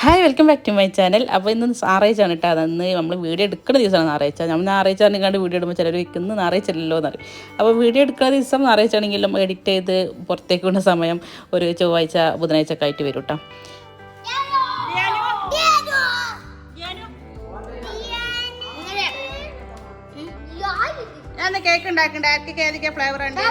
Hi welcome back to my channel അപ്പോൾ ഇന്ന് ഞായറാഴ്ചയാണ് കേട്ടോ. അന്ന് നമ്മൾ വീഡിയോ എടുക്കുന്ന ദിവസമാണ് ഞായറാഴ്ച. നമ്മൾ ഞായറാഴ്ച കണ്ട് വീഡിയോ ഇടുമ്പോൾ ചിലർ വയ്ക്കുന്നു ഞായറാഴ്ചയല്ലോ എന്ന് പറയും. അപ്പോൾ വീഡിയോ എടുക്കുന്ന ദിവസം ഞായറാഴ്ച ആണെങ്കിലും എഡിറ്റ് ചെയ്ത് പുറത്തേക്ക് വിടുന്ന സമയം ഒരു ചൊവ്വാഴ്ച ബുധനാഴ്ച ഒക്കെ ആയിട്ട് വരും കേട്ടോ. കേക്ക് ഉണ്ടാക്കണ്ട. ആർക്ക് ഏതൊക്കെ ഫ്ലേവർ ഉണ്ട്.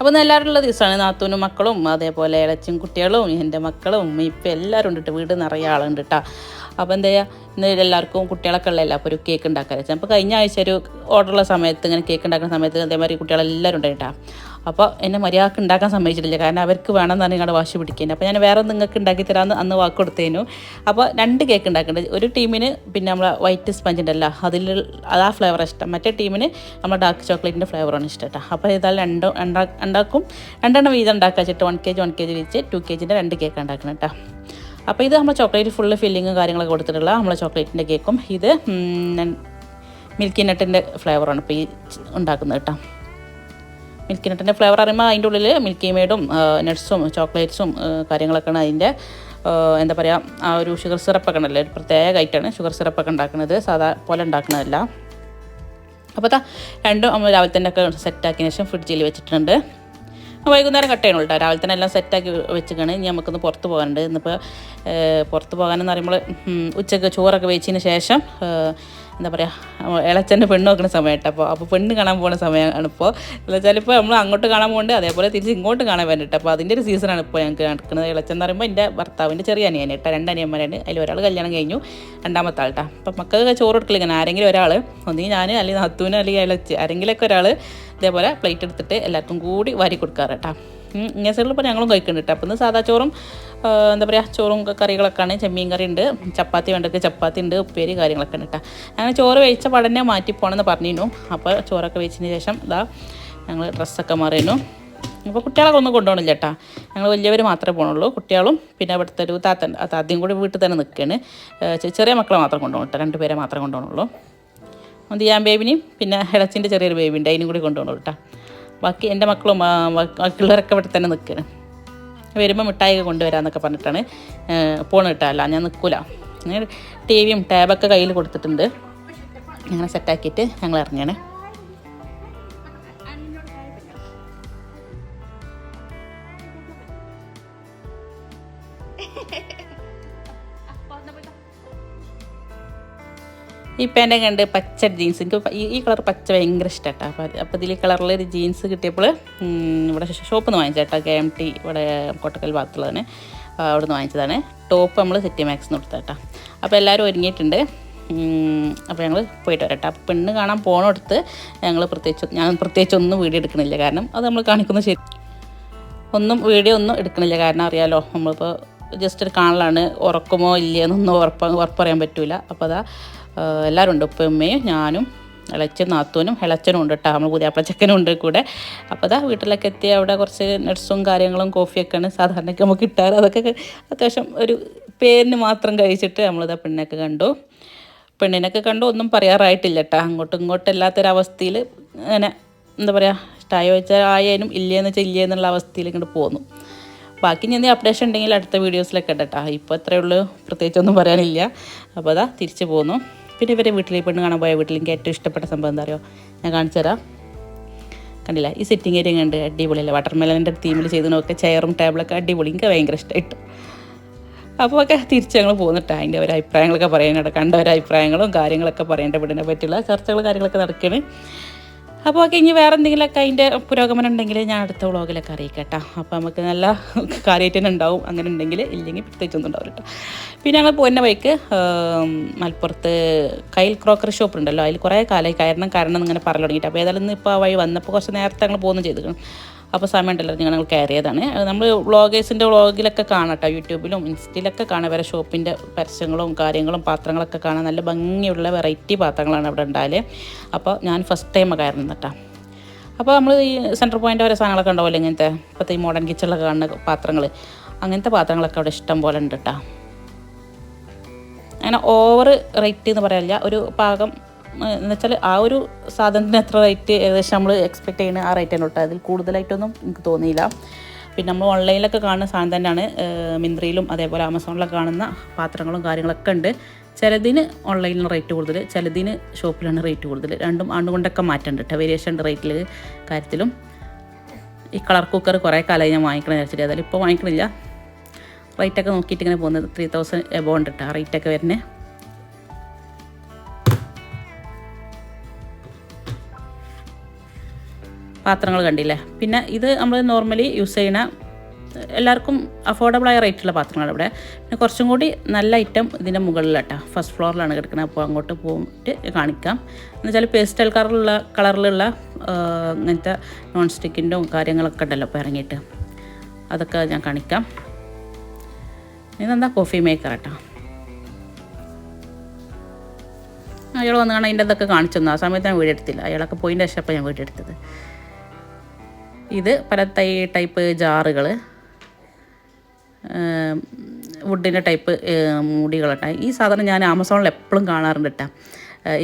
ഇന്ന് എല്ലാവരും ഉള്ള ദിവസമാണ്. നാത്തൂനും മക്കളും അതേപോലെ ഇളച്ചും കുട്ടികളും എന്റെ മക്കളും ഇപ്പം എല്ലാവരും ഉണ്ട് വീട് നിറയെ ആളുണ്ട് കേട്ടോ അപ്പോൾ എന്താ ചെയ്യുക ഇന്ന് എല്ലാവർക്കും കുട്ടികളൊക്കെ ഉള്ളതല്ല? അപ്പോൾ ഒരു കേക്ക് ഉണ്ടാക്കാൻ വെച്ചാൽ അപ്പോൾ കഴിഞ്ഞ ആഴ്ച ഒരു ഓർഡറുള്ള സമയത്ത് ഇങ്ങനെ കേക്ക് ഉണ്ടാക്കുന്ന സമയത്ത് അതേമാതിരി കുട്ടികളെല്ലാവരും ഉണ്ട് കേട്ടോ അപ്പോൾ എന്നെ മര്യാദയ്ക്ക് ഉണ്ടാക്കാൻ സമ്മതിച്ചിട്ടില്ല. കാരണം അവർക്ക് വേണമെന്നാണ് നിങ്ങളുടെ വാശി പിടിക്കുന്നത് അപ്പോൾ ഞാൻ വേറെ നിങ്ങൾക്ക് ഉണ്ടാക്കി തരാമെന്ന് അന്ന് വാക്ക് കൊടുത്തേനു. അപ്പോൾ രണ്ട് കേക്ക് ഉണ്ടാക്കേണ്ടത് ഒരു ടീമിന് പിന്നെ നമ്മളെ വൈറ്റ് സ്പഞ്ച് ഉണ്ടല്ലോ അതിൽ അത് ആ ഫ്ലേവർ ഇഷ്ടം. മറ്റേ ടീമിന് നമ്മുടെ ഡാർക്ക് ചോക്ലേറ്റിന്റെ ഫ്ലേവറാണ് ഇഷ്ടം കേട്ടോ. അപ്പോൾ ഏതായാലും രണ്ടോ ഉണ്ടാക്കും രണ്ടെണ്ണം വീതം ഉണ്ടാക്കുക വെച്ചിട്ട് one K G one K G വെച്ച് ടു കെ ജിന്റെ രണ്ട് കേക്ക് ഉണ്ടാക്കണം കേട്ടോ. അപ്പോൾ ഇത് നമ്മൾ ചോക്ലേറ്റ് ഫുള്ള് ഫില്ലിങ്ങും കാര്യങ്ങളൊക്കെ കൊടുത്തിട്ടുള്ള നമ്മളെ ചോക്ലേറ്റിന്റെ കേക്കും ഇത് മിൽക്കി നട്ടിന്റെ ഫ്ലേവറാണ് ഇപ്പോൾ ഈ ഉണ്ടാക്കുന്നത് കേട്ടോ. മിൽക്കി നട്ടിന്റെ ഫ്ലേവർ അറിയുമ്പോൾ അതിന്റെ ഉള്ളിൽ മിൽക്കി മേഡും നട്ട്സും ചോക്ലേറ്റ്സും കാര്യങ്ങളൊക്കെയാണ് അതിന്റെ എന്താ പറയുക ആ ഒരു ഷുഗർ സിറപ്പൊക്കെ ഉണ്ടല്ലോ ഒരു പ്രത്യേക ഐറ്റമാണ് ഷുഗർ സിറപ്പൊക്കെ ഉണ്ടാക്കുന്നത് സാധാ പോലെ ഉണ്ടാക്കുന്നതല്ല. അപ്പോൾ രണ്ടും രാവിലെ തന്നെ ഒക്കെ സെറ്റാക്കിയതിന് ശേഷം ഫ്രിഡ്ജിൽ വെച്ചിട്ടുണ്ട്. വൈകുന്നേരം കട്ട് ചെയ്യണം കേട്ടോ? രാവിലെ തന്നെ എല്ലാം സെറ്റാക്കി വെച്ചിക്കാണ് ഇനി നമുക്കൊന്ന് പുറത്ത് പോകാനുണ്ട്. ഇന്നിപ്പോൾ പുറത്ത് പോകാനെന്ന് പറയുമ്പോൾ ഉച്ചയ്ക്ക് ചോറൊക്കെ വെച്ചതിന് ശേഷം എന്താ പറയുക ഇളച്ചന്റെ പെണ്ണ് നോക്കുന്ന സമയമായിട്ട്. അപ്പോൾ അപ്പോൾ പെണ്ണ് കാണാൻ പോകുന്ന സമയമാണ് ഇപ്പോൾ എന്ന് ഇപ്പോൾ നമ്മൾ അങ്ങോട്ട് കാണാൻ പോകുന്നുണ്ട് അതേപോലെ തിരിച്ച് ഇങ്ങോട്ട് കാണാൻ വേണ്ടിയിട്ട് അപ്പോൾ അതിന്റെ ഒരു സീസണാണ് ഇപ്പോൾ ഞങ്ങൾക്ക് നടക്കുന്നത്. ഇളച്ചൻ എന്ന് പറയുമ്പോൾ എന്റെ ഭർത്താവിന്റെ ചെറിയ അനിയൻ കേട്ടോ രണ്ട് അനിയന്മാരാണ്. അതിൽ ഒരാൾ കല്യാണം കഴിഞ്ഞു രണ്ടാമത്തെ ആൾട്ടാ അപ്പോൾ മക്കൾക്ക് ചോറ് കൊടുക്കില്ല ഇങ്ങനെ ആരെങ്കിലും ഒരാൾ ഒന്നെങ്കിൽ ഞാൻ അല്ലെങ്കിൽ നാത്തൂന് അല്ലെങ്കിൽ ഇളച്ച് ആരെങ്കിലുമൊക്കെ ഒരാൾ ഇതേപോലെ പ്ലേറ്റ് എടുത്തിട്ട് എല്ലാവർക്കും കൂടി വാരി കൊടുക്കാറ് കേട്ടോ. ഇങ്ങനെ സൈഡിൽ ഇപ്പോൾ ഞങ്ങളും കഴിക്കുന്നുണ്ട് കേട്ടോ അപ്പം സാധാ ചോറും എന്താ പറയുക ചോറും കറികളൊക്കെയാണ് ചെമ്മീൻ കറി ഉണ്ട് ചപ്പാത്തി വേണ്ടക്ക് ചപ്പാത്തി ഉണ്ട് ഉപ്പേരി കാര്യങ്ങളൊക്കെ ഉണ്ട് കേട്ടോ അങ്ങനെ ചോറ് കഴിച്ച പടനെ മാറ്റി പോകണമെന്ന് പറഞ്ഞിരുന്നു. അപ്പോൾ ചോറൊക്കെ വെച്ചതിന് ശേഷം ഇതാ ഞങ്ങൾ ഡ്രസ്സൊക്കെ മാറിയിരുന്നു. അപ്പോൾ കുട്ടികളൊക്കെ ഒന്നും കൊണ്ടുപോകണില്ല കേട്ടോ ഞങ്ങൾ വലിയവർ മാത്രമേ പോകണുള്ളൂ കുട്ടികളും പിന്നെ അവിടുത്തെ ഒരു താത്തൻ താത്തയും കൂടി വീട്ടിൽ തന്നെ നിൽക്കുകയാണ് ചെറിയ മക്കളെ മാത്രം കൊണ്ടുപോകണം കേട്ടോ രണ്ട് പേരെ മാത്രമേ കൊണ്ടുപോകണുള്ളൂ. ദിയാൻ ബേബിനെയും പിന്നെ ഇളച്ചിന്റെ ചെറിയൊരു ബേബി ഉണ്ട് അതിനും കൂടി കൊണ്ടുപോകണം കേട്ടോ ബാക്കി എന്റെ മക്കളും ബാക്കിയുള്ളവരൊക്കെ ഇവിടെ തന്നെ നിൽക്കുകയാണ്. വരുമ്പോൾ മിഠായി ഒക്കെ കൊണ്ടുവരാമെന്നൊക്കെ പറഞ്ഞിട്ടാണ് പോണ് കിട്ടാല്ല ഞാൻ നിൽക്കൂല. ടി വിയും ടാബൊക്കെ കയ്യിൽ കൊടുത്തിട്ടുണ്ട്. അങ്ങനെ സെറ്റാക്കിയിട്ട് ഞങ്ങൾ ഇറങ്ങിയാണ് ഈ പാന്റെ കണ്ട് പച്ച ജീൻസ് എനിക്ക് ഈ കളർ പച്ച ഭയങ്കര ഇഷ്ടമാട്ടോ അപ്പോൾ അപ്പോൾ ഇതിൽ കളറിൽ ഒരു ജീൻസ് കിട്ടിയപ്പോൾ ഇവിടെ ഷോപ്പിൽ നിന്ന് വാങ്ങിച്ചേട്ടാ കെ എം ടി ഇവിടെ കൊട്ടക്കൽ ഭാഗത്തുള്ളതാണ് ആ, അവിടെ നിന്ന് വാങ്ങിച്ചതാണ് ടോപ്പ് നമ്മൾ സിറ്റി മാക്സ് കൊടുത്തേട്ടാ അപ്പോൾ എല്ലാവരും ഒരുങ്ങിയിട്ടുണ്ട്. അപ്പോൾ ഞങ്ങൾ പോയിട്ട് വരട്ടെ. അപ്പോൾ പെണ്ണ് കാണാൻ പോണടുത്ത് ഞങ്ങൾ പ്രത്യേകിച്ച് ഞാൻ പ്രത്യേകിച്ച് ഒന്നും വീഡിയോ എടുക്കണില്ല. കാരണം അത് നമ്മൾ കാണിക്കുന്നത് ശരി ഒന്നും വീഡിയോ ഒന്നും എടുക്കണില്ല. കാരണം അറിയാലോ നമ്മളിപ്പോൾ ജസ്റ്റ് ഒരു കാണലാണ്. ഉറക്കുമോ ഇല്ലയെന്നൊന്നും ഉറപ്പ് ഉറപ്പറിയാൻ പറ്റൂല. അപ്പോൾ അതാ എല്ലാവരും ഉണ്ട്. ഉപ്പയമ്മയും ഞാനും ഇളച്ചും നാത്തൂനും ഇളച്ചനും ഉണ്ട് കേട്ടോ നമ്മൾ പുതിയ അപ്പച്ചക്കനും ഉണ്ട് കൂടെ. അപ്പോൾ അതാ വീട്ടിലൊക്കെ എത്തി അവിടെ കുറച്ച് നട്ട്സും കാര്യങ്ങളും കോഫിയൊക്കെയാണ് സാധാരണയൊക്കെ നമുക്ക് കിട്ടാറ്. അതൊക്കെ അത്യാവശ്യം ഒരു പേരിന് മാത്രം കഴിച്ചിട്ട് നമ്മളിതാ പെണ്ണിനൊക്കെ കണ്ടു. പെണ്ണിനൊക്കെ കണ്ടു ഒന്നും പറയാറായിട്ടില്ല കേട്ടോ അങ്ങോട്ടും ഇങ്ങോട്ടും ഇല്ലാത്തൊരവസ്ഥയിൽ അങ്ങനെ എന്താ പറയുക ഇഷ്ടമായ വെച്ചാൽ ആയാലും ഇല്ലയെന്ന് വെച്ചാൽ ഇല്ലേ എന്നുള്ള അവസ്ഥയിൽ ഇങ്ങോട്ട് പോന്നു. ബാക്കി ഞാൻ അപ്ഡേഷൻ ഉണ്ടെങ്കിൽ അടുത്ത വീഡിയോസിലൊക്കെ ഇടട്ടാ ഇപ്പോൾ അത്രയേ ഉള്ളൂ. പ്രത്യേകിച്ചൊന്നും പറയാനില്ല. അപ്പോൾ അതാ തിരിച്ചു പോന്നു. പിന്നെ ഇവരെ വീട്ടിൽ പെണ്ണ് കാണാൻ പോയ വീട്ടിൽ എനിക്ക് ഏറ്റവും ഇഷ്ടപ്പെട്ട സംഭവം എന്താ അറിയോ? ഞാൻ കാണിച്ചു തരാം. കണ്ടില്ല? ഈ സിറ്റിംഗ് ഏരിയ കണ്ട് അടിപൊളിയല്ലേ? വാട്ടർ മെലന്റെ തീമിൽ ചെയ്ത് നോക്കുക ചെയറും ടേബിളൊക്കെ അടിപൊളി. എനിക്ക് ഭയങ്കര ഇഷ്ടമായിട്ട് അപ്പോൾ ഒക്കെ തിരിച്ച് ഞങ്ങൾ പോന്നിട്ട് അതിന്റെ ഒരു അഭിപ്രായങ്ങളൊക്കെ പറയാനായിട്ട് കണ്ട ഒരു അഭിപ്രായങ്ങളും കാര്യങ്ങളൊക്കെ പറയേണ്ട വീടിനെ പറ്റിയുള്ള ചർച്ചകൾ കാര്യങ്ങളൊക്കെ നടക്കുകയാണ് അപ്പോൾ ഓക്കെ ഇനി വേറെ എന്തെങ്കിലുമൊക്കെ അതിന്റെ പുരോഗമനം ഉണ്ടെങ്കിൽ ഞാൻ അടുത്ത വ്ളോഗിലൊക്കെ അറിയിക്കട്ടോ. അപ്പോൾ നമുക്ക് നല്ല കാര്യമായിട്ട് തന്നെ ഉണ്ടാവും. അങ്ങനെ ഉണ്ടെങ്കിൽ ഇല്ലെങ്കിൽ പ്രത്യേകിച്ചൊന്നും ഉണ്ടാവില്ല കേട്ടോ. പിന്നെ ഞങ്ങൾ പോകുന്ന വഴിക്ക് മലപ്പുറത്ത് കയ്യിൽ ക്രോക്കറി ഷോപ്പ് ഉണ്ടല്ലോ. അതിൽ കുറേ കാലമായി കാരണം കാരണം ഇങ്ങനെ പറഞ്ഞു തുടങ്ങിയിട്ട്. അപ്പോൾ ഏതായാലും ഇന്ന് ഇപ്പോൾ ആ വഴി വന്നപ്പോൾ കുറച്ച് നേരത്തെ ഞങ്ങൾ പോകുന്നു ചെയ്തിരിക്കണം അപ്പോൾ സമയം ഉണ്ടല്ലോ നിങ്ങൾ ഞങ്ങൾ കയറിയതാണ്. നമ്മൾ വ്ളോഗേഴ്സിന്റെ വ്ളോഗിലൊക്കെ കാണാം കേട്ടോ യൂട്യൂബിലും ഇൻസ്റ്റയിലൊക്കെ കാണാം വരെ ഷോപ്പിന്റെ പരസ്യങ്ങളും കാര്യങ്ങളും പാത്രങ്ങളൊക്കെ കാണാൻ നല്ല ഭംഗിയുള്ള വെറൈറ്റി പാത്രങ്ങളാണ് അവിടെ ഉണ്ടായാൽ അപ്പോൾ ഞാൻ ഫസ്റ്റ് ടൈം കയറുന്നത് കേട്ടോ. അപ്പോൾ നമ്മൾ ഈ സെന്റർ പോയിന്റ് ഓരോ സാധനങ്ങളൊക്കെ ഉണ്ടാവില്ല ഇങ്ങനത്തെ ഇപ്പോഴത്തെ ഈ മോഡേൺ കിച്ചണിലൊക്കെ കാണുന്ന പാത്രങ്ങൾ അങ്ങനത്തെ പാത്രങ്ങളൊക്കെ അവിടെ ഇഷ്ടം പോലെ ഉണ്ട് കേട്ടോ. അങ്ങനെ ഓവർ റേറ്റ് എന്ന് പറയാനില്ല ഒരു പാകം എന്ന് വെച്ചാൽ ആ ഒരു സാധനത്തിന് എത്ര റേറ്റ് ഏകദേശം നമ്മൾ എക്സ്പെക്ട് ചെയ്യുന്ന ആ റേറ്റ് തന്നെ കേട്ടോ അതിൽ കൂടുതലായിട്ടൊന്നും എനിക്ക് തോന്നിയില്ല. പിന്നെ നമ്മൾ ഓൺലൈനിലൊക്കെ കാണുന്ന സാധനം തന്നെയാണ് മിന്ത്രയിലും അതേപോലെ ആമസോണിലൊക്കെ കാണുന്ന പാത്രങ്ങളും കാര്യങ്ങളൊക്കെ ഉണ്ട്. ചിലതിന് ഓൺലൈനിൽ റേറ്റ് കൂടുതൽ ചിലതിന് ഷോപ്പിലാണ് റേറ്റ് കൂടുതൽ. രണ്ടും ആണ്ടുകൊണ്ടൊക്കെ മാറ്റമുണ്ട് കേട്ടോ വേരിയേഷൻ ഉണ്ട് റേറ്റിൽ കാര്യത്തിലും. ഈ കളർ കുക്കർ കുറേ കാലമായി ഞാൻ വാങ്ങിക്കണം വിചാരിച്ചിട്ട് അതായത് ഇപ്പോൾ വാങ്ങിക്കണില്ല റേറ്റൊക്കെ നോക്കിയിട്ട് ഇങ്ങനെ പോകുന്നത് ത്രീ തൗസൻഡ് എബോ ഉണ്ട് കേട്ടോ റേറ്റൊക്കെ വരുന്നത് പാത്രങ്ങൾ കണ്ടില്ലേ? പിന്നെ ഇത് നമ്മൾ നോർമലി യൂസ് ചെയ്യുന്ന എല്ലാവർക്കും അഫോർഡബിളായ റേറ്റുള്ള പാത്രങ്ങളാണ് ഇവിടെ. പിന്നെ കുറച്ചും കൂടി നല്ല ഐറ്റം ഇതിന്റെ മുകളിലാട്ടോ. ഫസ്റ്റ് ഫ്ലോറിലാണ് കിടക്കുന്നത് അപ്പോൾ അങ്ങോട്ട് പോയിട്ട് കാണിക്കാം. എന്ന് വെച്ചാൽ പേസ്റ്റൽ കളറിലുള്ള കളറിലുള്ള ഇങ്ങനത്തെ നോൺ സ്റ്റിക്കിന്റെ കാര്യങ്ങളൊക്കെ ഉണ്ടല്ലോ അപ്പോൾ ഇറങ്ങിയിട്ട്. അതൊക്കെ ഞാൻ കാണിക്കാം. ഇതെന്താ കോഫി മേക്കർ കേട്ടോ അയാൾ വന്ന് കാണാൻ അതിന്റെ ഇതൊക്കെ കാണിച്ചു ആ സമയത്ത് ഞാൻ വീഡിയോ എടുത്തില്ല അയാളൊക്കെ പോയിന്റെ ശേഷം അപ്പോൾ ഞാൻ വീഡിയോ എടുത്തത് ഇത് പല തൈ ടൈപ്പ് ജാറുകൾ വുഡിന്റെ ടൈപ്പ് മൂടികളട്ടാ ഈ സാധനം ഞാൻ ആമസോണിൽ എപ്പോഴും കാണാറുണ്ട് കേട്ടോ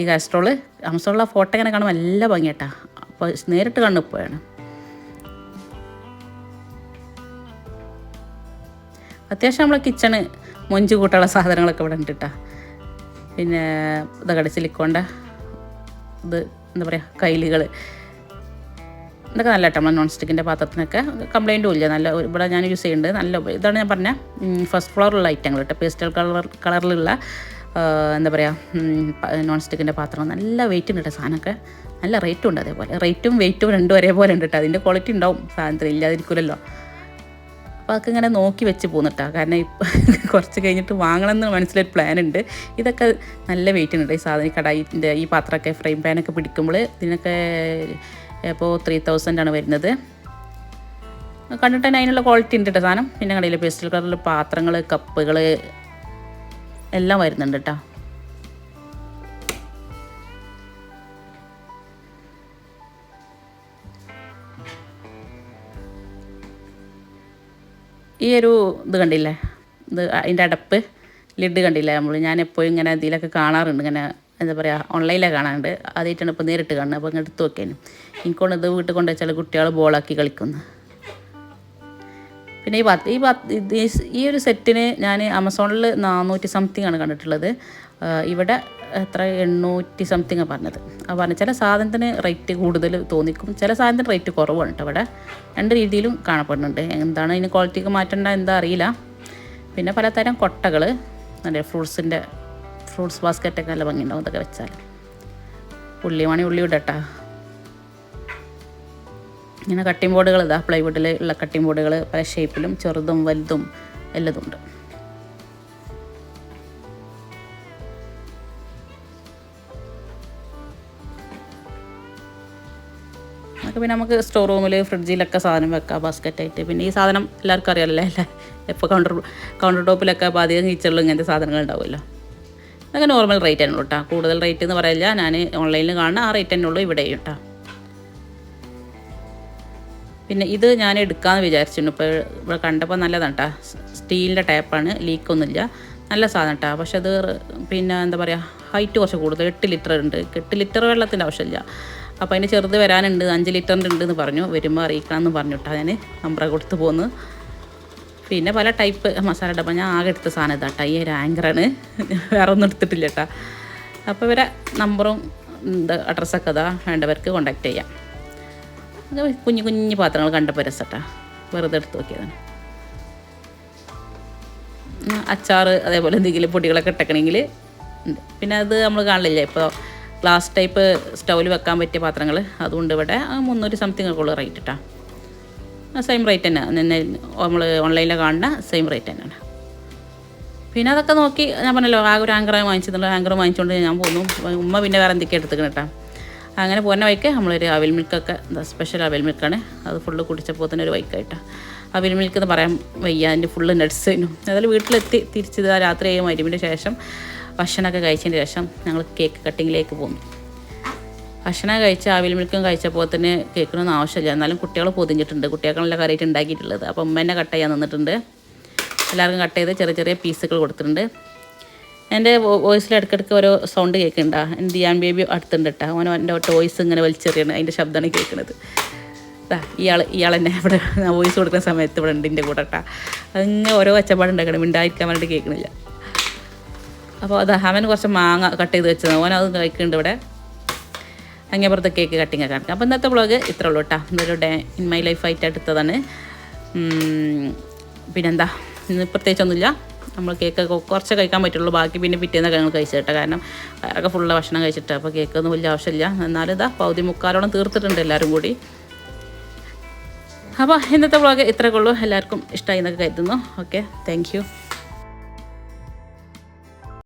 ഈ കാസ്ട്രോൾ ആമസോണിലെ ഫോട്ടോ ഇങ്ങനെ കാണുമ്പോൾ നല്ല ഭംഗിയാട്ടാ അപ്പോൾ നേരിട്ട് കണ്ണു പോയാണ്. അത്യാവശ്യം നമ്മളെ കിച്ചണ് മൊഞ്ച് കൂട്ടുള്ള സാധനങ്ങളൊക്കെ ഇവിടെ ഉണ്ട് കേട്ടോ പിന്നെ ഇതൊക്കെ സിലിക്കോണ്ട ഇത് എന്താ പറയുക കൈലുകൾ ഇതൊക്കെ നല്ല കേട്ടോ നമ്മളെ നോൺ സ്റ്റിക്കിന്റെ പാത്രത്തിനൊക്കെ കംപ്ലൈന്റും ഇല്ല. നല്ല ഇവിടെ ഞാൻ യൂസ് ചെയ്യുന്നുണ്ട് നല്ല ഇതാണ് ഞാൻ പറഞ്ഞ ഫസ്റ്റ് ഫ്ലോറിലുള്ള ഐറ്റങ്ങൾ കേട്ടോ പേസ്റ്റൽ കളർ കളറിലുള്ള എന്താ പറയുക നോൺ സ്റ്റിക്കിന്റെ പാത്രം നല്ല വെയിറ്റ് ഉണ്ട് കേട്ടോ സാധനമൊക്കെ. നല്ല റേറ്റും ഉണ്ട് അതേപോലെ. റേറ്റും വെയിറ്റും രണ്ടും ഒരേപോലെ ഉണ്ട് കേട്ടോ അതിന്റെ ക്വാളിറ്റി ഉണ്ടാവും. സാധനത്തിന് ഇല്ലാതിരിക്കില്ലല്ലോ അപ്പോൾ അതൊക്കെ ഇങ്ങനെ നോക്കി വെച്ച് പോകുന്നിട്ടാ കാരണം ഇപ്പം കുറച്ച് കഴിഞ്ഞിട്ട് വാങ്ങണമെന്ന് മനസ്സിലൊരു പ്ലാൻ ഉണ്ട്. ഇതൊക്കെ നല്ല വെയിറ്റ് ഉണ്ട്. ഈ സാധനം കടായിന്റെ ഈ പാത്രമൊക്കെ ഫ്രൈ പാനൊക്കെ പിടിക്കുമ്പോൾ ഇതിനൊക്കെ ഇപ്പോൾ ത്രീ ആണ് വരുന്നത്. കണ്ടിട്ട് അതിനുള്ള ക്വാളിറ്റി ഉണ്ട് കേട്ടോ സാധനം. പിന്നെ കടയിൽ പേസ്റ്റൽ കളറിൽ പാത്രങ്ങൾ കപ്പുകൾ എല്ലാം വരുന്നുണ്ട് കേട്ടോ ഈ ഒരു ഇത് കണ്ടില്ലേ? ഇത് അതിന്റെ അടപ്പ് ലിഡ് കണ്ടില്ലേ നമ്മൾ ഞാൻ എപ്പോഴും ഇങ്ങനെ ഇതിലൊക്കെ കാണാറുണ്ട് ഇങ്ങനെ എന്താ പറയുക ഓൺലൈനിലാണ് കാണാണ്ട്. ആദ്യമായിട്ടാണ് ഇപ്പോൾ നേരിട്ട് കാണുന്നത്. അപ്പോൾ അങ്ങ് എടുത്ത് നോക്കിയാലും എനിക്കൊണ്ട് ഇത് വീട്ടിൽ കൊണ്ട് വെച്ചാൽ കുട്ടികൾ ബോളാക്കി കളിക്കുന്നു. പിന്നെ ഈ പത്ത് ഈ പത്ത് ഈ ഒരു സെറ്റിന് ഞാൻ ആമസോണിൽ നാനൂറ്റി സംതിങ് ആണ് കണ്ടിട്ടുള്ളത്. ഇവിടെ എത്ര? എണ്ണൂറ്റി സംതിങ് പറഞ്ഞത്. ആ പറഞ്ഞ ചില സാധനത്തിന് റേറ്റ് കൂടുതൽ തോന്നിക്കും. ചില സാധനത്തിന് റേറ്റ് കുറവാണ് കേട്ടോ ഇവിടെ. രണ്ട് രീതിയിലും കാണപ്പെടുന്നുണ്ട്. എന്താണ് ഇതിന് ക്വാളിറ്റിക്ക് മാറ്റേണ്ട എന്താ അറിയില്ല. പിന്നെ പലതരം കൊട്ടകൾ ഫ്രൂട്ട്സിന്റെ ഫ്രൂട്ട്സ് ബാസ്ക്കറ്റൊക്കെ നല്ല ഭംഗിയുണ്ടാവും. അതൊക്കെ വെച്ചാൽ ഉള്ളിവാണി ഉള്ളി ഇടട്ടാ. ഇങ്ങനെ കട്ടിംഗ് ബോർഡുകൾ ഇതാ പ്ലൈവുഡിൽ ഉള്ള കട്ടിംഗ് ബോർഡുകൾ പല ഷേപ്പിലും ചെറുതും വലുതും എല്ലതും ഉണ്ട്. പിന്നെ നമുക്ക് സ്റ്റോർ റൂമിൽ ഫ്രിഡ്ജിലൊക്കെ സാധനം വെക്കാം ബാസ്ക്കറ്റായിട്ട് പിന്നെ ഈ സാധനം എല്ലാവർക്കും അറിയാമല്ലോ അല്ലേ? ഇപ്പോൾ കൗണ്ടർ കൗണ്ടർ ടോപ്പിലൊക്കെ അപ്പോൾ അധികം കിച്ചണിലും ഇങ്ങനത്തെ സാധനങ്ങൾ ഉണ്ടാവുമല്ലോ. അതൊക്കെ നോർമൽ റേറ്റ് തന്നെ കേട്ടോ കൂടുതൽ റേറ്റ് എന്ന് പറയില്ല. ഞാൻ ഓൺലൈനിൽ കാണുന്ന ആ റേറ്റ് തന്നെ ഉള്ളൂ ഇവിടെയും കേട്ടോ പിന്നെ ഇത് ഞാൻ എടുക്കാമെന്ന് വിചാരിച്ചിരുന്നു. ഇപ്പോൾ ഇവിടെ കണ്ടപ്പോൾ നല്ലതാണ് കേട്ടോ സ്റ്റീലിന്റെ ലീക്ക് ലീക്കൊന്നുമില്ല നല്ല സാധനം കേട്ടോ പക്ഷെ അത് പിന്നെ എന്താ പറയുക ഹൈറ്റ് കുറച്ച് കൂടുതൽ. എട്ട് ലിറ്റർ ഉണ്ട്. എട്ട് ലിറ്റർ വെള്ളത്തിന്റെ ആവശ്യമില്ല. അപ്പോൾ അതിന് ചെറുത് വരാനുണ്ട്. അഞ്ച് ലിറ്ററിന്റെ ഉണ്ടെന്ന് പറഞ്ഞു വരുമ്പോൾ അറിയിക്കണം എന്ന് പറഞ്ഞു കേട്ടോ ഞാൻ നമ്പറ കൊടുത്ത് പോന്ന്. പിന്നെ പല ടൈപ്പ് മസാല ഡബ്ബ ഞാൻ ആകെ എടുത്ത സാധനം ഇതാ ഈ ഒരു ആങ്കറാണ്. വേറെ ഒന്നും എടുത്തിട്ടില്ല കേട്ടോ. അപ്പോൾ ഇവരെ നമ്പറും അഡ്രസ്സൊക്കെ ഇതാ വേണ്ടവർക്ക് കോണ്ടാക്ട് ചെയ്യാം. കുഞ്ഞു കുഞ്ഞു പാത്രങ്ങൾ കണ്ടപ്പോൾ രസട്ടാ. വെറുതെ എടുത്ത് നോക്കിയതാണ്. അച്ചാർ അതേപോലെ എന്തെങ്കിലും പൊടികളൊക്കെ ഇട്ടക്കണമെങ്കിൽ പിന്നെ അത് നമ്മൾ കാണില്ലേ ഇപ്പോൾ ഗ്ലാസ് ടൈപ്പ് സ്റ്റൗവിൽ വെക്കാൻ പറ്റിയ പാത്രങ്ങൾ അതുകൊണ്ട് ഇവിടെ. ആ മുന്നൂറ്റി സംതിങ് ഒക്കെ റേറ്റ് ഇട്ടാ സെയിം റേറ്റ് തന്നെ. നിന്ന് നമ്മൾ ഓൺലൈനിൽ കാണുന്ന സെയിം റേറ്റ് തന്നെയാണ്. പിന്നെ അതൊക്കെ നോക്കി ഞാൻ പറഞ്ഞല്ലോ ആ ഒരു ആങ്കർ വാങ്ങിച്ചിട്ടുണ്ട് ആങ്കർ വാങ്ങിച്ചുകൊണ്ട് ഞാൻ പോന്നു. ഉമ്മ പിന്നെ വേറെ എന്തൊക്കെയാണ് എടുത്തുക്കണം കേട്ടോ അങ്ങനെ പോകുന്ന വൈക്ക് നമ്മളൊരു അവിൽ മിൽക്കൊക്കെ എന്താ സ്പെഷ്യൽ അവിൽ മിൽക്കാണ് അത് ഫുള്ള് കുടിച്ചപ്പോൾ തന്നെ ഒരു വൈക്കായിട്ടാണ് അവിൽ മിൽക്ക് എന്ന് പറയാൻ വയ്യ അതിന്റെ ഫുള്ള് നട്സിനും അതായത് വീട്ടിലെത്തി തിരിച്ചത് രാത്രി ഏഴ് മരുവിന്റെ ശേഷം ഭക്ഷണമൊക്കെ കഴിച്ചതിന് ശേഷം ഞങ്ങൾ കേക്ക് കട്ടിങ്ങിലേക്ക് പോന്നു. ഭക്ഷണം കഴിച്ച ആവിൽ മിൽക്കും കഴിച്ചപ്പോൾ തന്നെ കേൾക്കണമെന്ന് ആവശ്യമില്ല. എന്നാലും കുട്ടികൾ പൊതിഞ്ഞിട്ടുണ്ട്. കുട്ടികൾക്കുള്ള കറിയിട്ട് ഉണ്ടാക്കിയിട്ടുള്ളത്. അപ്പം ഉമ്മ എന്നെ കട്ട് ചെയ്യാൻ നിന്നിട്ടുണ്ട്. എല്ലാവർക്കും കട്ട് ചെയ്ത് ചെറിയ ചെറിയ പീസുകൾ കൊടുത്തിട്ടുണ്ട്. എന്റെ വോയിസിൽ ഇടയ്ക്കിടയ്ക്ക് ഓരോ സൗണ്ട് കേൾക്കുന്നുണ്ടാ? ദിയാൻ ബേബി അടുത്തുണ്ട് കേട്ടോ അവൻ എന്റെ ടോയ്സ് ഇങ്ങനെ വലിച്ചെറിയണം. അതിന്റെ ശബ്ദമാണ് കേൾക്കുന്നത് ഇയാൾ ഇയാൾ എന്നെ ഇവിടെ വോയിസ് കൊടുക്കുന്ന സമയത്ത് ഇവിടെ ഉണ്ട് എന്റെ കൂടെ കേട്ടോ അങ്ങനെ ഓരോ ഒച്ചപ്പാടുണ്ടാക്കണം മിണ്ടായിരിക്കാൻ വേണ്ടിയിട്ട് കേൾക്കണില്ല. അപ്പോൾ അത് അവൻ കുറച്ച് മാങ്ങ കട്ട് ചെയ്ത് വെച്ചത് ഓൻ അത് കഴിക്കുന്നുണ്ട് ഇവിടെ. അങ്ങേ പുറത്ത് കേക്ക് കട്ടിങ് ഒക്കെ കാണിക്കാം. അപ്പോൾ ഇന്നത്തെ വ്ളോഗ് ഇത്ര ഉള്ളൂ കേട്ടോ ഇന്നൊരു ഡേ ഇൻ മൈ ലൈഫ് ആയിട്ട് എടുത്തതാണ്. പിന്നെന്താ? ഇന്ന് പ്രത്യേകിച്ചൊന്നുമില്ല. നമ്മൾ കേക്ക് കുറച്ച് കഴിക്കാൻ പറ്റുള്ളൂ. ബാക്കി പിന്നെ പിറ്റേന്നൊക്കെ ഞങ്ങൾ കഴിച്ചു കേട്ടോ കാരണം വേറൊക്കെ ഫുള്ള് ഭക്ഷണം കഴിച്ചിട്ട് അപ്പോൾ കേക്കൊന്നും വലിയ ആവശ്യമില്ല. എന്നാലും ഇതാ പകുതി മുക്കാലോളം തീർത്തിട്ടുണ്ട് എല്ലാവരും കൂടി. അപ്പോൾ ഇന്നത്തെ വ്ളോഗ് ഇത്രയൊക്കെ ഉള്ളൂ. എല്ലാവർക്കും ഇഷ്ടമായി എന്നൊക്കെ കരുതുന്നു. Okay thank